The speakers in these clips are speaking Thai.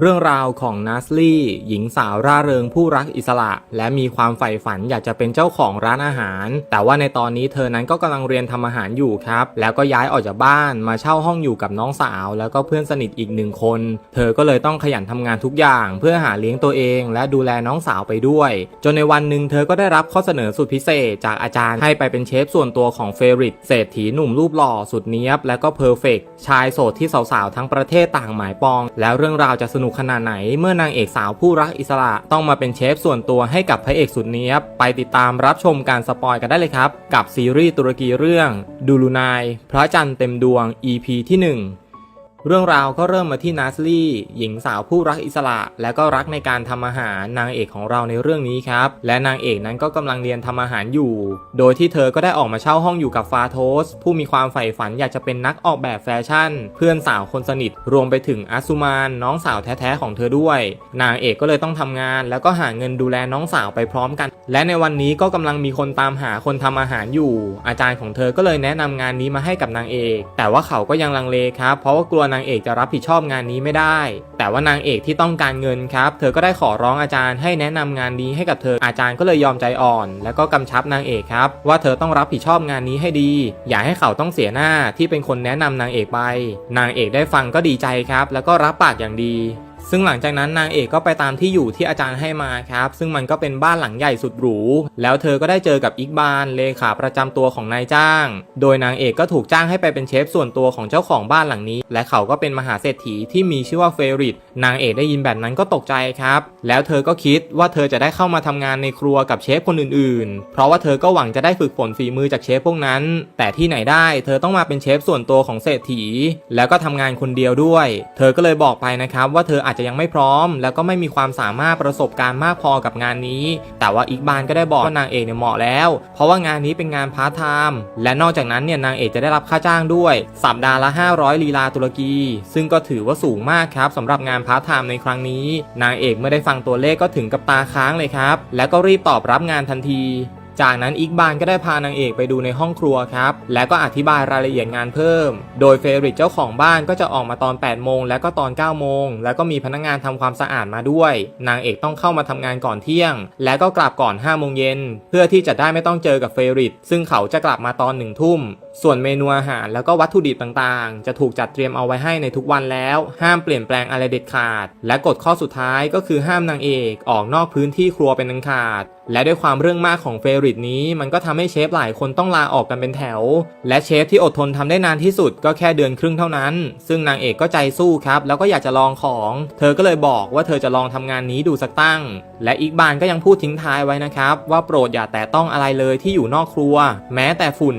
เรื่องราวของนัสลี่ หญิงสาวร่าเริงผู้รักอิสระ และมีความใฝ่ฝันอยากจะเป็นเจ้าของร้านอาหาร แต่ว่าในตอนนี้เธอนั้นก็กำลังเรียนทำอาหารอยู่ครับ แล้วก็ย้ายออกจากบ้านมาเช่าห้องอยู่กับน้องสาว แล้วก็เพื่อนสนิทอีกหนึ่งคน เธอก็เลยต้องขยันทำงานทุกอย่าง เพื่อหาเลี้ยงตัวเอง และดูแลน้องสาวไปด้วย จนในวันหนึ่งเธอก็ได้รับข้อเสนอสุดพิเศษ จากอาจารย์ให้ไปเป็นเชฟส่วนตัวของเฟริตเศรษฐีหนุ่มรูปหล่อสุดเนี้ยบและก็เพอร์เฟกชายโสดที่สาวๆทั้งประเทศต่างหมายปอง แล้วเรื่องราวจะสนุกขนาดไหน เมื่อนางเอกสาวผู้รักอิสระต้องมาเป็นเชฟส่วนตัวให้กับพระเอกสุดเนี้ยบไปติดตามรับชมการสปอยกันได้เลยครับ กับซีรีส์ตุรกีเรื่องดูลูนายพระจันทร์เต็มดวง EP ที่หนึ่ง เรื่องราวก็เริ่มมาที่นัสลี่หญิงสาวผู้รักอิสระ และก็รักในการทำอาหารนางเอกของเราในเรื่องนี้ครับ และนางเอกนั้นก็กำลังเรียนทำอาหารอยู่ โดยที่เธอก็ได้ออกมาเช่าห้องอยู่กับฟาโทส ผู้มีความใฝ่ฝันอยากจะเป็นนักออกแบบแฟชั่น เพื่อนสาวคนสนิท รวมไปถึงอัสซุมานน้องสาวแท้ๆของเธอด้วย นางเอกก็เลยต้องทำงาน แล้วก็หาเงินดูแลน้องสาวไปพร้อมกัน และในวันนี้ก็กำลังมีคนตามหาคนทำอาหารอยู่ อาจารย์ของเธอก็เลยแนะนำงานนี้มาให้กับนางเอก แต่ว่าเขาก็ยังลังเลครับ เพราะว่ากลัวนางเอกจะรับผิดชอบงานนี้ไม่ได้ แต่ว่านางเอกที่ต้องการเงินครับ เธอก็ได้ขอร้องอาจารย์ให้แนะนำงานนี้ให้กับเธออาจารย์ก็เลยยอมใจอ่อน แล้วก็กำชับนางเอกครับ ว่าเธอต้องรับผิดชอบงานนี้ให้ดี อย่าให้เขาต้องเสียหน้าที่เป็นคนแนะนำนางเอกไป นางเอกได้ฟังก็ดีใจครับ แล้วก็รับปากอย่างดี ซึ่งหลังจากนั้นนางเอกก็ไปตามที่อยู่ที่อาจารย์ให้มาครับ ซึ่งมันก็เป็นบ้านหลังใหญ่สุดหรู แล้วเธอก็ได้เจอกับอิกบานเลขาประจำตัวของนายจ้าง โดยนางเอกก็ถูกจ้างให้ไปเป็นเชฟส่วนตัวของเจ้าของบ้านหลังนี้ และเขาก็เป็นมหาเศรษฐีที่มีชื่อว่าเฟริตนางเอกได้ยินแบบนั้นก็ตกใจครับ แล้วเธอก็คิดว่าเธอจะได้เข้ามาทำงานในครัวกับเชฟคนอื่นๆ เพราะว่าเธอก็หวังจะได้ฝึกฝนฝีมือจากเชฟพวกนั้น แต่ที่ไหนได้ เธอต้องมาเป็นเชฟส่วนตัวของเศรษฐี แล้วก็ทำงานคนเดียวด้วย เธอก็เลยบอกไปนะครับว่าเธออาจจะยังไม่พร้อม แล้วก็ไม่มีความสามารถประสบการณ์มากพอกับงานนี้ แต่ว่าอีกบานก็ได้บอกว่านางเอกเนี่ยเหมาะแล้ว เพราะว่างานนี้เป็นงานพาร์ทไทม์และนอกจากนั้นเนี่ยนางเอกจะได้รับค่าจ้างด้วย สัปดาห์ละ 500 ลีลาตุรกี ซึ่งก็ถือว่าสูงมากครับสำหรับงานพาร์ทไทม์ในครั้งนี้ นางเอกเมื่อได้ฟังตัวเลขก็ถึงกับตาค้างเลยครับ แล้วก็รีบตอบรับงานทันที จากนั้นอีกบานก็ได้พานางเอกไปดูในห้องครัวครับ และก็อธิบายรายละเอียดงานเพิ่ม โดยเฟริตเจ้าของบ้านก็จะออกมาตอน 8 โมงและก็ตอน 9 โมง แล้วก็มีพนักงานทำความสะอาดมาด้วย นางเอกต้องเข้ามาทำงานก่อนเที่ยง และก็กลับก่อน 5 โมงเย็น เพื่อที่จะได้ไม่ต้องเจอกับเฟริตซึ่งเขาจะกลับมาตอน1ทุ่ม ส่วนเมนูอาหารแล้วก็วัตถุดิบต่างๆ จะถูกจัดเตรียมเอาไว้ให้ในทุกวันแล้ว ห้ามเปลี่ยนแปลงอะไรเด็ดขาด และกฎข้อสุดท้ายก็คือห้ามนางเอกออกนอกพื้นที่ครัวเป็นอันขาด และด้วยความเรื่องมากของเฟริตนี้ มันก็ทำให้เชฟหลายคนต้องลาออกกันเป็นแถว และเชฟที่อดทนทำได้นานที่สุดก็แค่เดือนครึ่งเท่านั้น ซึ่งนางเอกก็ใจสู้ครับ แล้วก็อยากจะลองของ เธอก็เลยบอกว่าเธอจะลองทำงานนี้ดูสักตั้ง และอีกบานก็ยังพูดทิ้งท้ายไว้นะครับ ว่าโปรดอย่าแตะต้องอะไรเลยที่อยู่นอกครัว แม้แต่ฝุ่น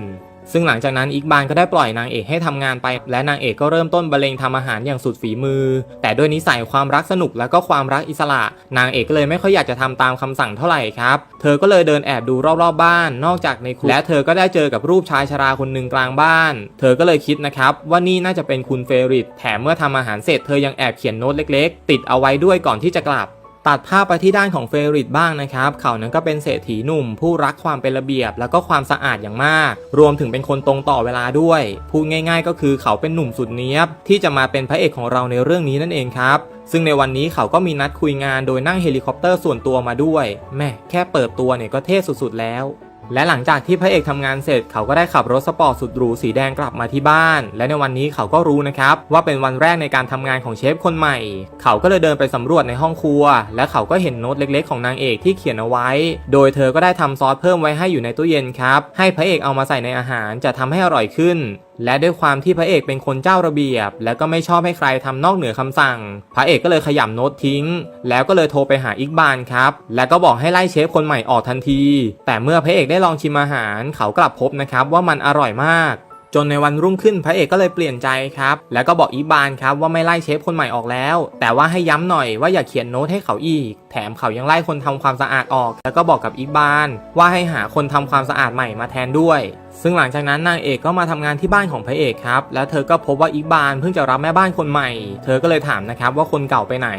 ซึ่งหลังจากนั้นอีกบานก็ได้ปล่อยนางเอกให้ทำงานไป และนางเอกก็เริ่มต้นบรรเลงทำอาหารอย่างสุดฝีมือ แต่ด้วยนิสัยความรักสนุกและก็ความรักอิสระ นางเอกก็เลยไม่ค่อยอยากจะทำตามคำสั่งเท่าไหร่ครับ เธอก็เลยเดินแอบดูรอบๆบบ้าน นอกจากในครัวและเธอก็ได้เจอกับรูปชายชราคนหนึ่งกลางบ้าน เธอก็เลยคิดนะครับว่านี่น่าจะเป็นคุณเฟริตแถมเมื่อทำอาหารเสร็จเธอยังแอบเขียนโน้ตเล็ก ๆ ติดเอาไว้ด้วยก่อนที่จะกลับ ตัดภาพไปที่ด้านของเฟริตบ้างนะครับเขานั้นก็เป็นเศรษฐีหนุ่ม ผู้รักความเป็นระเบียบ แล้วก็ความสะอาดอย่างมาก รวมถึงเป็นคนตรงต่อเวลาด้วย พูดง่าย ๆ ก็คือเขาเป็นหนุ่มสุดเนี้ยบ ที่จะมาเป็นพระเอกของเราในเรื่องนี้นั่นเองครับซึ่งในวันนี้เขาก็มีนัดคุยงานโดยนั่งเฮลิคอปเตอร์ส่วนตัวมาด้วยแม่แค่เปิดตัวเนี่ยก็เท่สุดๆแล้ว และหลังจากที่พระเอกทำงานเสร็จเขาก็ได้ขับรถสปอร์ตสุดหรูสีแดงกลับมาที่บ้าน และในวันนี้เขาก็รู้นะครับว่าเป็นวันแรกในการทำงานของเชฟคนใหม่ เขาก็เลยเดินไปสำรวจในห้องครัว และเขาก็เห็นโน้ตเล็กๆของนางเอกที่เขียนเอาไว้ โดยเธอก็ได้ทำซอสเพิ่มไว้ให้อยู่ในตู้เย็นครับให้พระเอกเอามาใส่ในอาหารจะทำให้อร่อยขึ้น และด้วยความที่พระเอกเป็นคนเจ้าระเบียบ และก็ไม่ชอบให้ใครทำนอกเหนือคำสั่ง พระเอกก็เลยขยำโน้ตทิ้ง แล้วก็เลยโทรไปหาอิกบานครับ แล้วก็บอกให้ไล่เชฟคนใหม่ออกทันที แต่เมื่อพระเอกได้ลองชิมอาหาร เขากลับพบนะครับว่ามันอร่อยมากจนในวันรุ่งขึ้นพระเอกก็เลยเปลี่ยนใจครับ แล้วก็บอกอีบานครับว่าไม่ไล่เชฟคนใหม่ออกแล้ว แต่ว่าให้ย้ำหน่อยว่าอย่าเขียนโน้ตให้เขาอีก แถมเขายังไล่คนทำความสะอาดออก แล้วก็บอกกับอีบาน ว่าให้หาคนทำความสะอาดใหม่มาแทนด้วย ซึ่งหลังจากนั้นนางเอกก็มาทำงานที่บ้านของพระเอกครับ แล้วเธอก็พบว่าอิกบานเพิ่งจะรับแม่บ้านคนใหม่ เธอก็เลยถามนะครับว่าคนเก่าไปไหน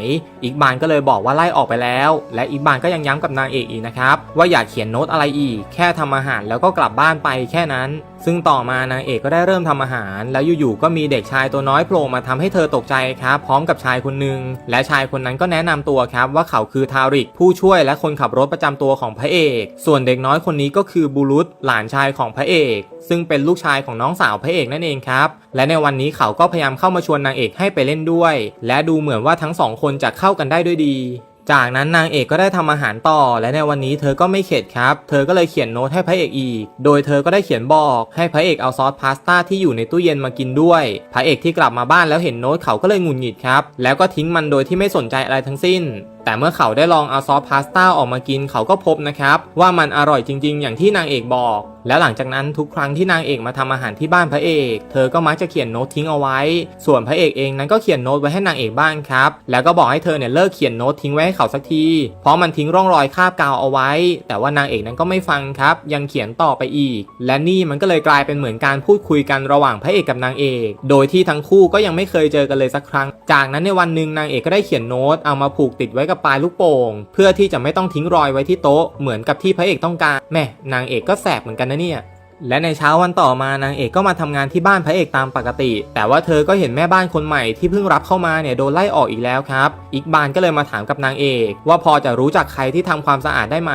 อิกบานก็เลยบอกว่าไล่ออกไปแล้ว และอิกบานก็ยังย้ำกับนางเอกอีกนะครับว่าอย่าเขียนโน้ตอะไรอีก แค่ทำอาหารแล้วก็กลับบ้านไปแค่นั้น ซึ่งต่อมานางเอกก็ได้เริ่มทำอาหาร แล้วอยู่ๆก็มีเด็กชายตัวน้อยโผล่มาทำให้เธอตกใจครับพร้อมกับชายคนหนึ่งและชายคนนั้นก็แนะนำตัวครับว่าเขาคือทาริกผู้ช่วยและคนขับรถประจำตัวของพระเอก ส่วนเด็กน้อยคนนี้ก็คือบูรุษหลานชายของพระเอกซึ่งเป็นลูกชายของน้องสาวพระเอกนั่นเองครับและในวันนี้เขาก็พยายามเข้ามาชวนนางเอกให้ไปเล่นด้วย และดูเหมือนว่าทั้งสองคนจะเข้ากันได้ด้วยดีจากนั้นนางเอกก็ได้ทำอาหารต่อ และในวันนี้เธอก็ไม่เข็ดครับ เธอก็เลยเขียนโน้ตให้พระเอกอีก โดยเธอก็ได้เขียนบอกให้พระเอกเอาซอสพาสต้าที่อยู่ในตู้เย็นมากินด้วย พระเอกที่กลับมาบ้านแล้วเห็นโน้ตเขาก็เลยหงุดหงิดครับ แล้วก็ทิ้งมันโดยที่ไม่สนใจอะไรทั้งสิ้น แต่เมื่อเขาได้ลองเอาซอสพาสต้าออกมากินเขาก็พบนะครับว่ามันอร่อยจริง ๆ อย่างที่นางเอกบอก แล้วหลังจากนั้นทุกครั้งที่นางเอกมาทำอาหารที่บ้านพระเอก เธอก็มักจะเขียนโน้ตทิ้งเอาไว้ ส่วนพระเอกเองนั้นก็เขียนโน้ตไว้ให้นางเอกบ้างครับ แล้วก็บอกให้เธอเนี่ยเลิกเขียนโน้ตทิ้งไว้ให้เขาสักที เพราะมันทิ้งร่องรอยคาบกาวเอาไว้ แต่ว่านางเอกนั้นก็ไม่ฟังครับ ยังเขียนต่อไปอีก และนี่มันก็เลยกลายเป็นเหมือนการพูดคุยกันระหว่างพระเอกกับนางเอก โดยที่ทั้งคู่ก็ยังไม่เคยเจอกันเลยสักครั้ง จากนั้นในวันหนึ่งนางเอกก็ได้เขียนโน้ตเอามาผูกติดไว้กับปลายลูกโป่ง เพื่อที่จะไม่ต้องทิ้งรอยไว้ที่โต๊ะเหมือนกับที่พระเอกต้องการแม่นางเอกก็แสบเหมือนกันนะเนี่ยและในเช้าวันต่อมานางเอกก็มาทำงานที่บ้านพระเอกตามปกติ แต่ว่าเธอก็เห็นแม่บ้านคนใหม่ที่เพิ่งรับเข้ามาเนี่ยโดนไล่ออกอีกแล้วครับ อีกบานก็เลยมาถามกับนางเอก ว่าพอจะรู้จักใครที่ทำความสะอาดได้ไหม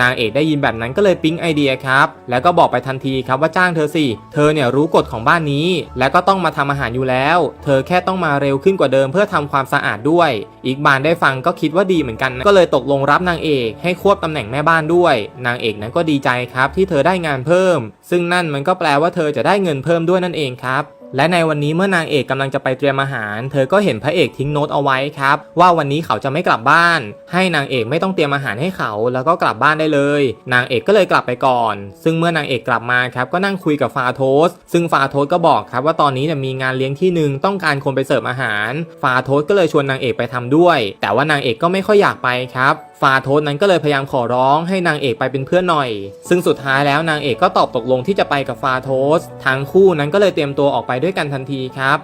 นางเอกได้ยินแบบนั้นก็เลยปิ๊งไอเดียครับ แล้วก็บอกไปทันทีครับว่าจ้างเธอสิ เธอเนี่ยรู้กฎของบ้านนี้ และก็ต้องมาทำอาหารอยู่แล้ว เธอแค่ต้องมาเร็วขึ้นกว่าเดิมเพื่อทำความสะอาดด้วย อีกบานได้ฟังก็คิดว่าดีเหมือนกันนะก็เลยตกลงรับนางเอกให้ควบตำแหน่งแม่บ้านด้วย นางเอกนั้นก็ดีใจครับที่เธอได้งานเพิ่ม ซึ่งนั่นมันก็แปลว่าเธอจะได้เงินเพิ่มด้วยนั่นเองครับ และในวันนี้เมื่อนางเอกกำลังจะไปเตรียมอาหาร เธอก็เห็นพระเอกทิ้งโน้ตเอาไว้ครับ ว่าวันนี้เขาจะไม่กลับบ้าน ให้นางเอกไม่ต้องเตรียมอาหารให้เขา แล้วก็กลับบ้านได้เลย นางเอกก็เลยกลับไปก่อน ซึ่งเมื่อนางเอกกลับมาครับก็นั่งคุยกับฟาโทส ซึ่งฟาโทสก็บอกครับว่าตอนนี้เนี่ยมีงานเลี้ยงที่หนึ่งต้องการคนไปเสิร์ฟอาหาร ฟาโทสก็เลยชวนนางเอกไปทำด้วย แต่ว่านางเอกก็ไม่ค่อยอยากไปครับฟาโทสนั้นก็เลยพยายามขอร้องให้นางเอกไปเป็นเพื่อนหน่อย ซึ่งสุดท้ายแล้วนางเอกก็ตอบตกลงที่จะไปกับฟาโทสทั้งคู่นั้นก็เลยเตรียมตัวออกไปด้วยกันทันทีครับ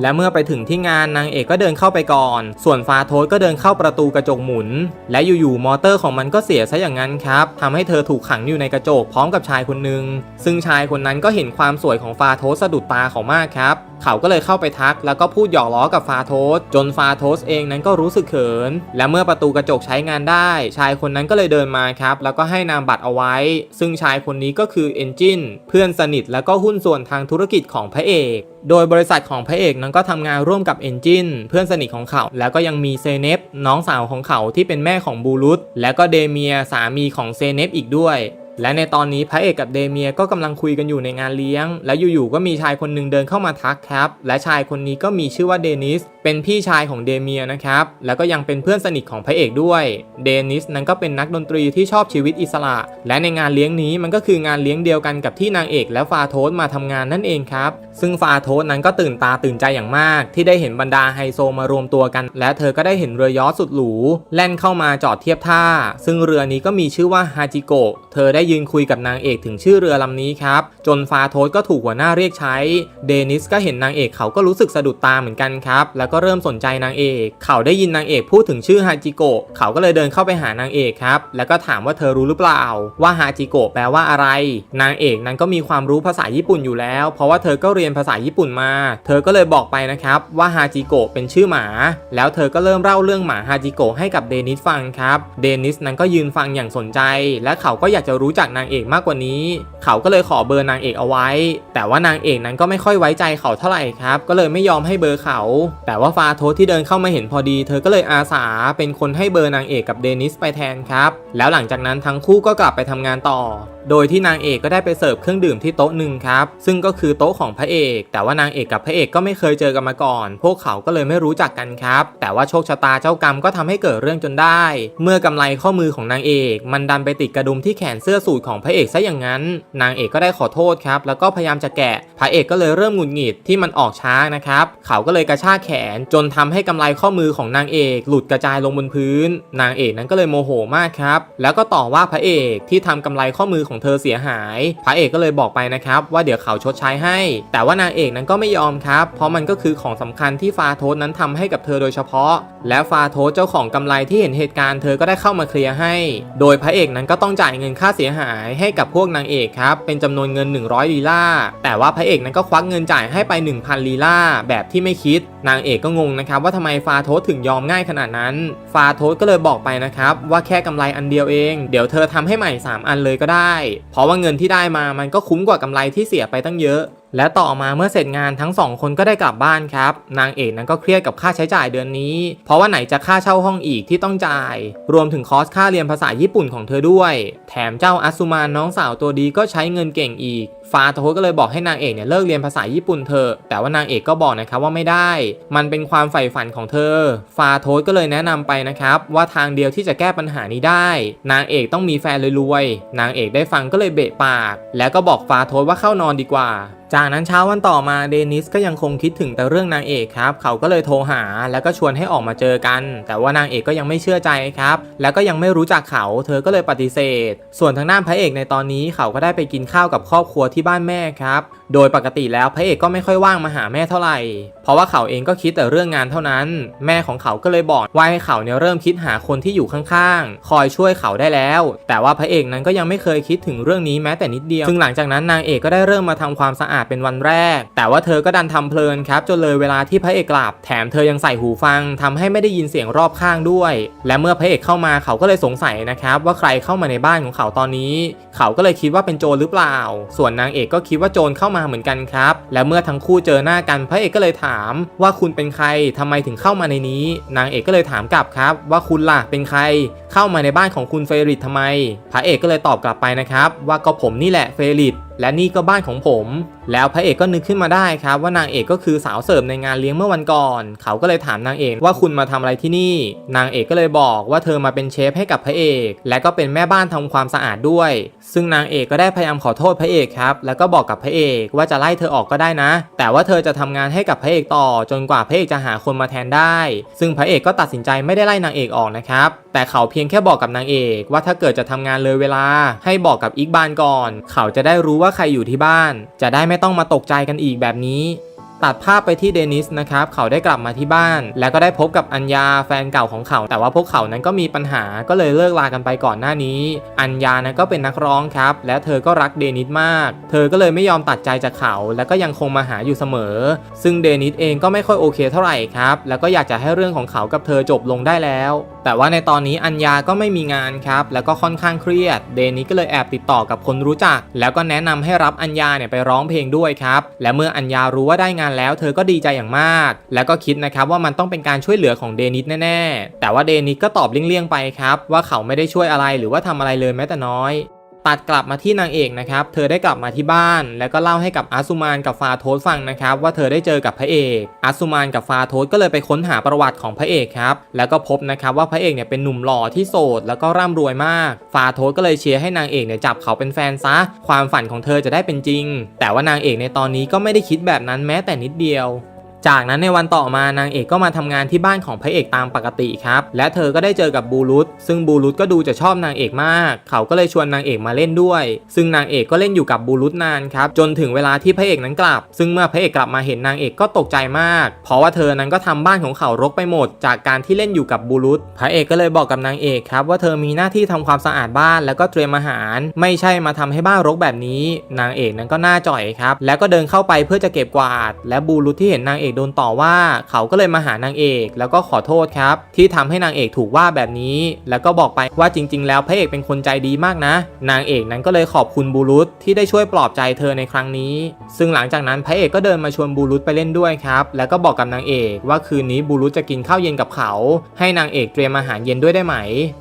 และเมื่อไปถึงที่งานนางเอกก็เดินเข้าไปก่อน ส่วนฟาโทสก็เดินเข้าประตูกระจกหมุน และอยู่ๆมอเตอร์ของมันก็เสียซะอย่างนั้นครับทำให้เธอถูกขังอยู่ในกระจกพร้อมกับชายคนหนึ่งซึ่งชายคนนั้นก็เห็นความสวยของฟาโทสสะดุดตาเขามากครับเขาก็เลยเข้าไปทักแล้วก็พูดหยอกล้อกับฟาโทสจนฟาโทสเองนั้นก็รู้สึกเขิน และเมื่อประตูกระจกใช้งานได้ ชายคนนั้นก็เลยเดินมาครับ แล้วก็ให้นามบัตรเอาไว้ ซึ่งชายคนนี้ก็คือเอนจินเพื่อนสนิทแล้วก็หุ้นส่วนทางธุรกิจของพระเอกโดยบริษัทของพระเอกนั้นก็ทำงานร่วมกับเอนจินเพื่อนสนิทของเขา แล้วก็ยังมีเซเนฟน้องสาวของเขาที่เป็นแม่ของบูรุษและก็เดเมียสามีของเซเนฟอีกด้วยและในตอนนี้พระเอกกับเดเมียก็กำลังคุยกันอยู่ในงานเลี้ยง และอยู่ๆก็มีชายคนหนึ่งเดินเข้ามาทักครับ และชายคนนี้ก็มีชื่อว่าเดนิส เป็นพี่ชายของเดเมียนะครับ แล้วก็ยังเป็นเพื่อนสนิทของพระเอกด้วย เดนิสนั้นก็เป็นนักดนตรีที่ชอบชีวิตอิสระ และในงานเลี้ยงนี้มันก็คืองานเลี้ยงเดียวกันกับที่นางเอกและฟาโทสมาทำงานนั่นเองครับ ซึ่งฟาโทสนั้นก็ตื่นตาตื่นใจอย่างมาก ที่ได้เห็นบรรดาไฮโซมารวมตัวกัน และเธอก็ได้เห็นเรือยอชสุดหรูแล่นเข้ามาจอดเทียบท่า ซึ่งเรือนี้ก็มีชื่อว่าฮาจิโกะ เธอได้ยืนคุยกับนางเอกถึงชื่อเรือลำนี้ครับ จนฟาโทสก็ถูกหัวหน้าเรียกใช้ เดนิสก็เห็นนางเอกเขาก็รู้สึกสะดุดตาเหมือนกันครับ แล้วก็เริ่มสนใจนางเอก เขาได้ยินนางเอกพูดถึงชื่อฮาจิโกะ เขาก็เลยเดินเข้าไปหานางเอกครับ แล้วก็ถามว่าเธอรู้หรือเปล่า ว่าฮาจิโกะแปลว่าอะไร นางเอกนั้นก็มีความรู้ภาษาญี่ปุ่นอยู่แล้ว เพราะว่าเธอก็เรียนภาษาญี่ปุ่นมา เธอก็เลยบอกไปนะครับว่าฮาจิโกะเป็นชื่อหมา แล้วเธอก็เริ่มเล่าเรื่องหมาฮาจิโกะให้กับเดนิสฟังครับ เดนิสนั้นก็ยืนฟังอย่างสนใจ และเขาก็อยากจะรู้จักนางเอกมากกว่านี้ เขาก็เลยขอเบอร์นางเอกเอาไว้ แต่ว่านางเอกนั้นก็ไม่ค่อยไว้ใจเขาเท่าไหร่ครับ ก็เลยไม่ยอมให้เบอร์เขา แต่ว่าฟาโทสที่เดินเข้ามาเห็นพอดี เธอก็เลยอาสาเป็นคนให้เบอร์นางเอกกับเดนิสไปแทนครับ แล้วหลังจากนั้นทั้งคู่ก็กลับไปทำงานต่อ โดยที่นางเอกก็ได้ไปเสิร์ฟเครื่องดื่มที่โต๊ะหนึ่งครับ ซึ่งก็คือโต๊ะของพระเอก แต่ว่านางเอกกับพระเอกก็ไม่เคยเจอกันมาก่อน พวกเขาก็เลยไม่รู้จักกันครับ แต่ว่าโชคชะตาเจ้ากรรมก็ทำให้เกิดเรื่องจนได้ เมื่อกำไลข้อมือของนางเอก มันดันไปติดกระดุมที่แขนเสื้อสูทของพระเอกซะอย่างนั้น นางเอกก็ได้ขอโทษครับ แล้วก็พยายามจะแกะ พระเอกก็เลยเริ่มหงุดหงิดที่มันออกช้านะครับ เขาก็เลยกระชากแขนจนทำให้กำไลข้อมือของนางเอก หลุดกระจายลงบนพื้น นางเอกนั้นก็เลยโมโหมากครับ แล้วก็ต่อว่าพระเอกที่ทำกำไลข้อมือของของเธอเสียหาย พระเอกก็เลยบอกไปนะครับว่าเดี๋ยวเขาชดใช้ให้ แต่ว่านางเอกนั้นก็ไม่ยอมครับ เพราะมันก็คือของสำคัญที่ฟาโทสนั้นทำให้กับเธอโดยเฉพาะ และฟาโทสเจ้าของกำไรที่เห็นเหตุการณ์เธอก็ได้เข้ามาเคลียร์ให้ โดยพระเอกนั้นก็ต้องจ่ายเงินค่าเสียหายให้กับพวกนางเอกครับเป็นจำนวนเงิน 100ลีลาแต่ว่าพระเอกนั้นก็ควักเงินจ่ายให้ไป 1,000ลีลาแบบที่ไม่คิด นางเอกก็งงนะครับว่าทำไมฟาโทสถึงยอมง่ายขนาดนั้น ฟาโทสก็เลยบอกไปนะครับว่าแค่กำไรอันเดียวเอง เดี๋ยวเธอทำให้ใหม่ 3 อันเลยก็ได้เพราะว่าเงินที่ได้มามันก็คุ้มกว่ากำไรที่เสียไปตั้งเยอะ และต่อมาเมื่อเสร็จงานทั้งสองคนก็ได้กลับบ้านครับ นางเอกนั้นก็เครียดกับค่าใช้จ่ายเดือนนี้ เพราะว่าไหนจะค่าเช่าห้องอีกที่ต้องจ่าย รวมถึงคอสค่าเรียนภาษาญี่ปุ่นของเธอด้วย แถมเจ้าอัซุมานน้องสาวตัวดีก็ใช้เงินเก่งอีก ฟาโทสก็เลยบอกให้นางเอกเนี่ยเลิกเรียนภาษาญี่ปุ่นเถอแต่ว่านางเอกก็บอกนะครับว่าไม่ได้ มันเป็นความใฝ่ฝันของเธอ ฟาโทสก็เลยแนะนำไปนะครับว่าทางเดียวที่จะแก้ปัญหานี้ได้ นางเอกต้องมีแฟนรวยๆ นางเอกได้ฟังก็เลยเบะปาก แล้วก็บอกฟาโทสว่าเข้านอนดีกว่าจากนั้นเช้าวันต่อมาเดนิสก็ยังคงคิดถึงแต่เรื่องนางเอกครับ เขาก็เลยโทรหาแล้วก็ชวนให้ออกมาเจอกัน แต่ว่านางเอกก็ยังไม่เชื่อใจครับ แล้วก็ยังไม่รู้จักเขา เธอก็เลยปฏิเสธ ส่วนทางด้านพระเอกในตอนนี้เขาก็ได้ไปกินข้าวกับครอบครัวที่บ้านแม่ครับ โดยปกติแล้วพระเอกก็ไม่ค่อยว่างมาหาแม่เท่าไหร่ เพราะว่าเขาเองก็คิดแต่เรื่องงานเท่านั้น แม่ของเขาก็เลยบอกว่าให้เขาเนี่ยเริ่มคิดหาคนที่อยู่ข้างๆ คอยช่วยเขาได้แล้ว แต่ว่าพระเอกนั้นก็ยังไม่เคยคิดถึงเรื่องนี้แม้แต่นิดเดียว ซึ่งหลังจากนั้นนางเอกก็ได้เริ่มมาทำความสะอาดเป็นวันแรก แต่ว่าเธอก็ดันทำเพลินครับจนเลยเวลาที่พระเอกกลับ แถมเธอยังใส่หูฟังทำให้ไม่ได้ยินเสียงรอบข้างด้วย และเมื่อพระเอกเข้ามาเขาก็เลยสงสัยนะครับว่าใครเข้ามาในบ้านของเขาตอนนี้ เขาก็เลยคิดว่าเป็นโจรหรือเปล่า ส่วนนางางเอกก็คิดว่าโจรเข้ามาเหมือนกันครับ และเมื่อทั้งคู่เจอหน้ากันพระเอกก็เลยถามว่าคุณเป็นใครทำไมถึงเข้ามาในนี้ นางเอกก็เลยถามกลับครับ ว่าคุณล่ะเป็นใคร เข้ามาในบ้านของคุณเฟริตทำไม พระเอกก็เลยตอบกลับไปนะครับ ว่าก็ผมนี่แหละเฟริต และนี่ก็บ้านของผม แล้วพระเอกก็นึกขึ้นมาได้ครับว่านางเอกก็คือสาวเสิร์ฟในงานเลี้ยงเมื่อวันก่อน เขาก็เลยถามนางเอกว่าคุณมาทำอะไรที่นี่ นางเอกก็เลยบอกว่าเธอมาเป็นเชฟให้กับพระเอก และก็เป็นแม่บ้านทำความสะอาดด้วย ซึ่งนางเอกก็ได้พยายามขอโทษพระเอกครับ แล้วก็บอกกับพระเอกว่าจะไล่เธอออกก็ได้นะ แต่ว่าเธอจะทำงานให้กับพระเอกต่อ จนกว่าพระเอกจะหาคนมาแทนได้ ซึ่งพระเอกก็ตัดสินใจไม่ได้ไล่นางเอกออกนะครับ แต่เขาเพียงแค่บอกกับนางเอกว่าถ้าเกิดจะทำงานเลยเวลา ให้บอกกับอีกบานก่อน เขาจะได้รู้ว่าใครอยู่ที่บ้าน จะได้ไม่ต้องมาตกใจกันอีกแบบนี้ตัดภาพไปที่เดนิสนะครับ เขาได้กลับมาที่บ้าน แล้วก็ได้พบกับอัญญาแฟนเก่าของเขา แต่ว่าพวกเขานั้นก็มีปัญหาก็เลยเลิกลากันไปก่อนหน้านี้ อัญญานะก็เป็นนักร้องครับ และเธอก็รักเดนิสมาก เธอก็เลยไม่ยอมตัดใจจากเขา แล้วก็ยังคงมาหาอยู่เสมอ ซึ่งเดนิสเองก็ไม่ค่อยโอเคเท่าไหร่ครับ แล้วก็อยากจะให้เรื่องของเขากับเธอจบลงได้แล้ว แต่ว่าในตอนนี้อัญญาก็ไม่มีงานครับ แล้วก็ค่อนข้างเครียด เดนิสก็เลยแอบติดต่อกับคนรู้จัก แล้วก็แนะนำให้รับอัญญาเนี่ยไปร้องเพลงด้วยครับ และเมื่ออัญญารู้ว่าได้งานแล้ว เธอก็ดีใจอย่างมาก แล้วก็คิดนะครับว่ามันต้องเป็นการช่วยเหลือของเดนิสแน่ๆ แต่ว่าเดนิสก็ตอบเลี่ยงๆไปครับ ว่าเขาไม่ได้ช่วยอะไรหรือว่าทำอะไรเลยแม้แต่น้อย ตัดกลับมาที่นางเอกนะครับ เธอได้กลับมาที่บ้าน แล้วก็เล่าให้กับอาซุมานกับฟาโทสฟังนะครับ ว่าเธอได้เจอกับพระเอกอาซุมานกับฟาโทสก็เลยไปค้นหาประวัติของพระเอกครับ แล้วก็พบนะครับว่าพระเอกเนี่ยเป็นหนุ่มหล่อที่โสดแล้วก็ร่ำรวยมาก ฟาโทสก็เลยเชียร์ให้นางเอกเนี่ยจับเขาเป็นแฟนซะ ความฝันของเธอจะได้เป็นจริง แต่ว่านางเอกในตอนนี้ก็ไม่ได้คิดแบบนั้นแม้แต่นิดเดียว จากนั้นในวันต่อมานางเอกก็มาทำงานที่บ้านของพระเอกตามปกติครับ และเธอก็ได้เจอกับบูรุตซึ่งบูรุตก็ดูจะชอบนางเอกมาก เขาก็เลยชวนนางเอกมาเล่นด้วย ซึ่งนางเอกก็เล่นอยู่กับบูรุตนานครับจนถึงเวลาที่พระเอกนั้นกลับ ซึ่งเมื่อพระเอกกลับมาเห็นนางเอกก็ตกใจมาก เพราะว่าเธอนั้นก็ทำบ้านของเขารกไปหมด จากการที่เล่นอยู่กับบูรุตพระเอกก็เลยบอกกับนางเอกครับว่าเธอมีหน้าที่ทำความสะอาดบ้านแล้วก็เตรียมอาหาร ไม่ใช่มาทำให้บ้านรกแบบนี้ นางเอกนั้นก็หน้าจ่อยครับแล้วก็เดินเข้าไปเพื่อจะเก็บกวาด และบูรุตที่เห็นนางเอกโดนต่อว่า เขาก็เลยมาหานางเอก แล้วก็ขอโทษครับ ที่ทำให้นางเอกถูกว่าแบบนี้ แล้วก็บอกไปว่าจริง ๆ แล้วพระเอกเป็นคนใจดีมากนะ นางเอกนั้นก็เลยขอบคุณบูรุตที่ได้ช่วยปลอบใจเธอในครั้งนี้ ซึ่งหลังจากนั้นพระเอกก็เดินมาชวนบูรุตไปเล่นด้วยครับ แล้วก็บอกกับนางเอกว่าคืนนี้บูรุตจะกินข้าวเย็นกับเขา ให้นางเอกเตรียมอาหารเย็นด้วยได้ไหม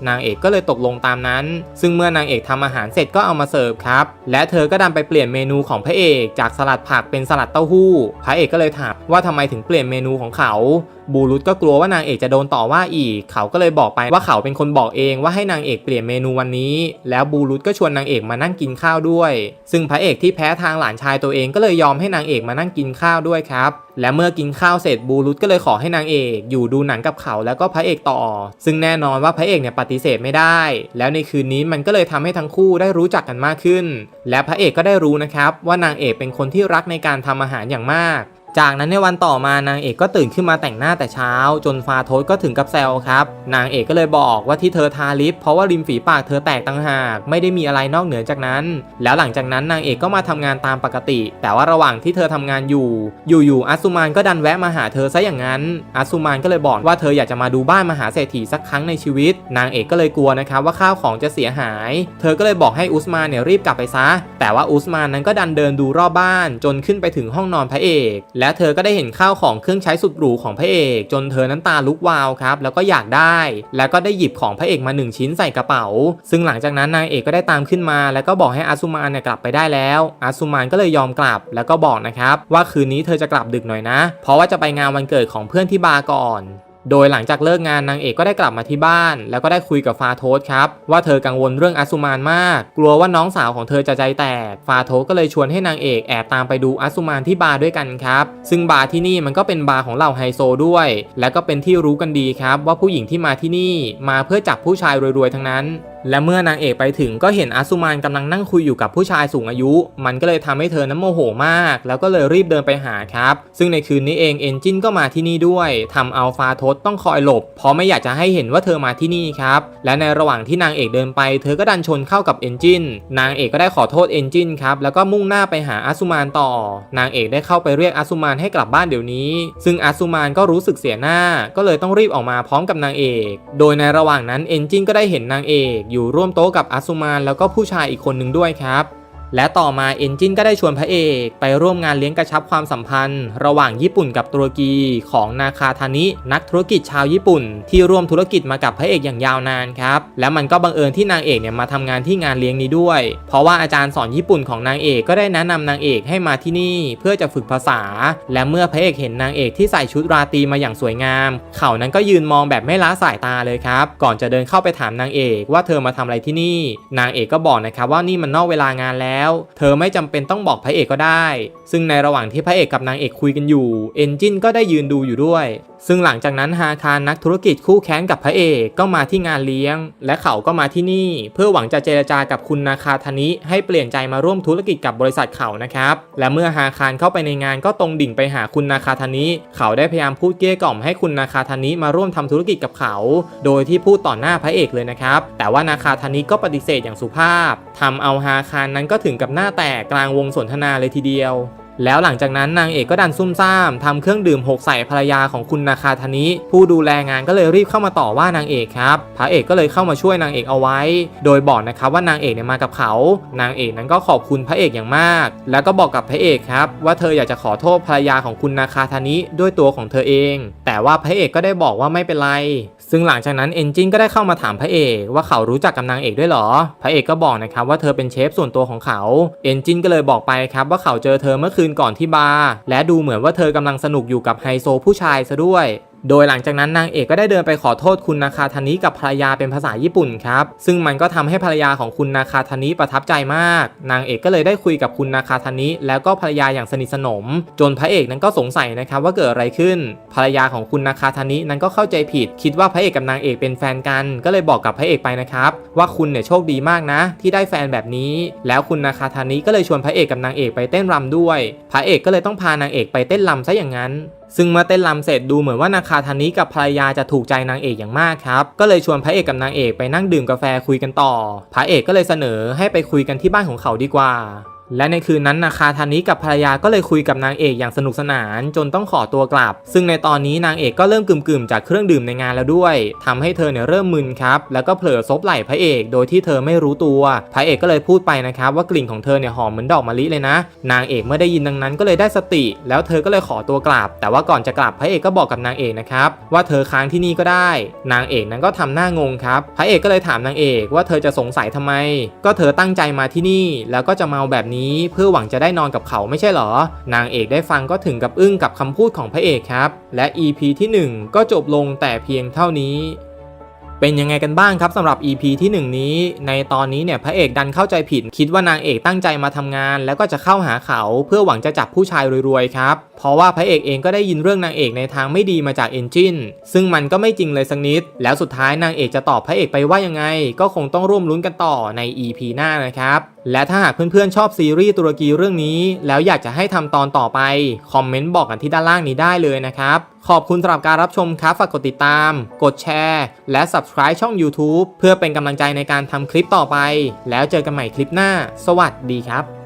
นางเอกก็เลยตกลงตามนั้น ซึ่งเมื่อนางเอกทำอาหารเสร็จก็เอามาเสิร์ฟครับ และเธอก็ดันไปเปลี่ยนเมนูของพระเอกจากสลัดผักเป็นสลัดเต้าหู้ พระเอกก็เลยถามว่าทำไมไมถึงเปลี่ยนเมนูของเขา บูรุษก็กลัวว่านางเอกจะโดนต่อว่าอีก เขาก็เลยบอกไปว่าเขาเป็นคนบอกเองว่าให้นางเอกเปลี่ยนเมนูวันนี้ แล้วบูรุษก็ชวนนางเอกมานั่งกินข้าวด้วย ซึ่งพระเอกที่แพ้ทางหลานชายตัวเองก็เลยยอมให้นางเอกมานั่งกินข้าวด้วยครับและเมื่อกินข้าวเสร็จบูรุษก็เลยขอให้นางเอก อยู่ดูหนังกับเขาแล้วก็พระเอกต่อ ซึ่งแน่นอนว่าพระเอกเนี่ยปฏิเสธไม่ได้ แล้วในคืนนี้มันก็เลยทำให้ทั้งคู่ได้รู้จักกันมากขึ้น และพระเอกก็ได้รู้นะครับว่านางเอกเป็นคนที่รักในการทำอาหารอย่างมาก จากนั้นในวันต่อมานางเอกก็ตื่นขึ้นมาแต่งหน้าแต่เช้า จนฟาโทสก็ถึงกับแซวครับ นางเอกก็เลยบอกว่าที่เธอทาลิปเพราะว่าริมฝีปากเธอแตกต่างหาก ไม่ได้มีอะไรนอกเหนือจากนั้น แล้วหลังจากนั้นนางเอกก็มาทำงานตามปกติ แต่ว่าระหว่างที่เธอทำงานอยู่ อยู่ๆอัสซุมานก็ดันแวะมาหาเธอซะอย่างนั้นอัสซุมานก็เลยบอกว่าเธออยากจะมาดูบ้านมหาเศรษฐีสักครั้งในชีวิต นางเอกก็เลยกลัวนะครับว่าข้าวของจะเสียหาย เธอก็เลยบอกให้อุสมานเนี่ยรีบกลับไปซะ แต่ว่าอุสมานนั้นก็ดันเดินดูรอบบ้าน จนขึ้นไปถึงห้องนอนพระเอกและและเธอก็ได้เห็นข้าวของเครื่องใช้สุดหรูของพระเอก จนเธอนั้นตาลุกวาวครับ แล้วก็อยากได้ แล้วก็ได้หยิบของพระเอกมาหนึ่งชิ้นใส่กระเป๋า ซึ่งหลังจากนั้นนางเอกก็ได้ตามขึ้นมา แล้วก็บอกให้อาซูมานเนี่ยกลับไปได้แล้วอาซูมานก็เลยยอมกลับ แล้วก็บอกนะครับว่าคืนนี้เธอจะกลับดึกหน่อยนะ เพราะว่าจะไปงานวันเกิดของเพื่อนที่บาร์ก่อน โดยหลังจากเลิกงานนางเอกก็ได้กลับมาที่บ้าน แล้วก็ได้คุยกับฟาโทสครับว่าเธอกังวลเรื่องอาซุมานมาก กลัวว่าน้องสาวของเธอจะใจแตก ฟาโทสก็เลยชวนให้นางเอกแอบตามไปดูอาซุมานที่บาร์ด้วยกันครับ ซึ่งบาร์ที่นี่มันก็เป็นบาร์ของเหล่าไฮโซด้วย และก็เป็นที่รู้กันดีครับ ว่าผู้หญิงที่มาที่นี่มาเพื่อจับผู้ชายรวยๆทั้งนั้น และเมื่อนางเอกไปถึงก็เห็นอาซุมานกำลังนั่งคุยอยู่กับผู้ชายสูงอายุ มันก็เลยทำให้เธอนั้นโมโหมาก แล้วก็เลยรีบเดินไปหาครับ ซึ่งในคืนนี้เองเอนจินก็มาที่นี่ด้วยทำเอาฟาโทสต้องคอยหลบ เพราะไม่อยากจะให้เห็นว่าเธอมาที่นี่ครับ และในระหว่างที่นางเอกเดินไป เธอก็ดันชนเข้ากับเอนจินนางเอกก็ได้ขอโทษเอนจินครับแล้วก็มุ่งหน้าไปหาอาซุมานต่อ นางเอกได้เข้าไปเรียกอาซุมานให้กลับบ้านเดี๋ยวนี้ ซึ่งอาซุมานก็รู้สึกเสียหน้า ก็เลยต้องรีบออกมาพร้อมกับนางเอก โดยในระหว่างนั้นเอนจินก็ได้เห็นนางเอกอยู่ร่วมโต๊ะกับอาซุมานแล้วก็ผู้ชายอีกคนหนึ่งด้วยครับ และต่อมาเอนจินก็ได้ชวนพระเอกไปร่วมงานเลี้ยงกระชับความสัมพันธ์ ระหว่างญี่ปุ่นกับตุรกีของนาคาทานิ นักธุรกิจชาวญี่ปุ่น ที่ร่วมธุรกิจมากับพระเอกอย่างยาวนานครับ และมันก็บังเอิญที่นางเอกเนี่ยมาทำงานที่งานเลี้ยงนี้ด้วย เพราะว่าอาจารย์สอนญี่ปุ่นของนางเอกก็ได้แนะนำนางเอกให้มาที่นี่ เพื่อจะฝึกภาษา และเมื่อพระเอกเห็นนางเอกที่ใส่ชุดราตรีมาอย่างสวยงาม เขานั้นก็ยืนมองแบบไม่ละสายตาเลยครับ ก่อนจะเดินเข้าไปถามนางเอกว่าเธอมาทำอะไรที่นี่ นางเอกก็บอกนะครับว่านี่มันนอกเวลางานแล้วเธอไม่จำเป็นต้องบอกพระเอกก็ได้ ซึ่งในระหว่างที่พระเอกกับนางเอกคุยกันอยู่เอนจินก็ได้ยืนดูอยู่ด้วย ซึ่งหลังจากนั้นฮาคารนักธุรกิจคู่แค้นกับพระเอกก็มาที่งานเลี้ยง และเขาก็มาที่นี่ เพื่อหวังจะเจรจากับคุณนาคาธนิให้เปลี่ยนใจมาร่วมธุรกิจกับบริษัทเขานะครับและเมื่อฮาคารเข้าไปในงานก็ตรงดิ่งไปหาคุณนาคาธนิเขาได้พยายามพูดเกลี้ยกล่อมให้คุณนาคาธนิมาร่วมทำธุรกิจกับเขา โดยที่พูดต่อหน้าพระเอกเลยนะครับแต่ว่านาคาธนิก็ปฏิเสธอย่างสุภาพ ทำเอาฮาคารนั้นก็ถึงกับหน้าแตกกลางวงสนทนาเลยทีเดียว แล้วหลังจากนั้นนางเอกก็ดันซุ่มซ่ามทำเครื่องดื่มหกใส่ภรรยาของคุณนาคาธนิ ผู้ดูแลงานก็เลยรีบเข้ามาต่อว่านางเอกครับ พระเอกก็เลยเข้ามาช่วยนางเอกเอาไว้ โดยบอกนะครับว่านางเอกเนี่ยมากับเขา นางเอกนั้นก็ขอบคุณพระเอกอย่างมาก แล้วก็บอกกับพระเอกครับว่าเธออยากจะขอโทษภรรยาของคุณนาคาธนิด้วยตัวของเธอเอง แต่ว่าพระเอกก็ได้บอกว่าไม่เป็นไร ซึ่งหลังจากนั้นเอนจินก็ได้เข้ามาถามพระเอกว่าเขารู้จักกับนางเอกด้วยเหรอ พระเอกก็บอกนะครับว่าเธอเป็นเชฟส่วนตัวของเขา เอนจินก็เลยบอกไปครับว่าเขาเจอเธอเมื่อคืนก่อนที่บาร์และดูเหมือนว่าเธอกำลังสนุกอยู่กับไฮโซผู้ชายซะด้วย โดยหลังจากนั้นนางเอกก็ได้เดินไปขอโทษคุณนาคาธนิกับภรรยาเป็นภาษาญี่ปุ่นครับ ซึ่งมันก็ทำให้ภรรยาของคุณนาคาธนิประทับใจมาก นางเอกก็เลยได้คุยกับคุณนาคาธนิแล้วก็ภรรยาอย่างสนิทสนม จนพระเอกนั้นก็สงสัยนะครับว่าเกิดอะไรขึ้น ภรรยาของคุณนาคาธนินั้นก็เข้าใจผิด คิดว่าพระเอกกับนางเอกเป็นแฟนกัน ก็เลยบอกกับพระเอกไปนะครับ ว่าคุณเนี่ยโชคดีมากนะ ที่ได้แฟนแบบนี้ แล้วคุณนาคาธนิก็เลยชวนพระเอกกับนางเอกไปเต้นรำด้วย พระเอกก็เลยต้องพานางเอกไปเต้นรำซะอย่างนั้นซึ่งเมื่อเต้นรำเสร็จดูเหมือนว่านาคาธานิกับภรรยาจะถูกใจนางเอกอย่างมากครับ ก็เลยชวนพระเอกกับนางเอกไปนั่งดื่มกาแฟคุยกันต่อ พระเอกก็เลยเสนอให้ไปคุยกันที่บ้านของเขาดีกว่า และในคืนนั้นนาคาธานิกับภรรยาก็เลยคุยกับนางเอกอย่างสนุกสนานจนต้องขอตัวกลับ ซึ่งในตอนนี้นางเอกก็เริ่มกึ่มๆจากเครื่องดื่มในงานแล้วด้วยทำให้เธอเนี่ยเริ่มมึนครับ แล้วก็เผลอซบไหล่พระเอก โดยที่เธอไม่รู้ตัว พระเอกก็เลยพูดไปนะครับว่ากลิ่นของเธอเนี่ยหอมเหมือนดอกมะลิเลยนะ นางเอกเมื่อได้ยินดังนั้นก็เลยได้สติ แล้วเธอก็เลยขอตัวกลับ แต่ว่าก่อนจะกลับพระเอกก็บอกกับนางเอกนะครับว่าเธอค้างที่นี่ก็ได้ นางเอกนั้นก็ทำหน้างงครับ พระเอกก็เลยถามนางเอกว่าเธอจะสงสัยทำไม ก็เธอตั้งใจมาที่นี่ แล้วก็จะเมาแบบนี้นี้เพื่อหวังจะได้นอนกับเขาไม่ใช่เหรอ นางเอกได้ฟังก็ถึงกับอึ้งกับคำพูดของพระเอกครับ และ EP ที่ 1 ก็จบลงแต่เพียงเท่านี้ เป็นยังไงกันบ้างครับสำหรับ EP ที่ 1 นี้ ในตอนนี้เนี่ยพระเอกดันเข้าใจผิด คิดว่านางเอกตั้งใจมาทำงาน แล้วก็จะเข้าหาเขาเพื่อหวังจะจับผู้ชายรวยๆครับเพราะว่าพระเอกเองก็ได้ยินเรื่องนางเอกในทางไม่ดีมาจากเอนจินซึ่งมันก็ไม่จริงเลยสักนิด แล้วสุดท้ายนางเอกจะตอบพระเอกไปว่ายังไง ก็คงต้องร่วมลุ้นกันต่อใน EP หน้านะครับและถ้าหากเพื่อนๆชอบซีรีส์ตุรกีเรื่องนี้ แล้วอยากจะให้ทำตอนต่อไป คอมเมนต์บอกกันที่ด้านล่างนี้ได้เลยนะครับ ขอบคุณสำหรับการรับชมครับ ฝากกดติดตาม กดแชร์ และ Subscribe ช่อง YouTube เพื่อเป็นกำลังใจในการทำคลิปต่อไป แล้วเจอกันใหม่คลิปหน้า สวัสดีครับ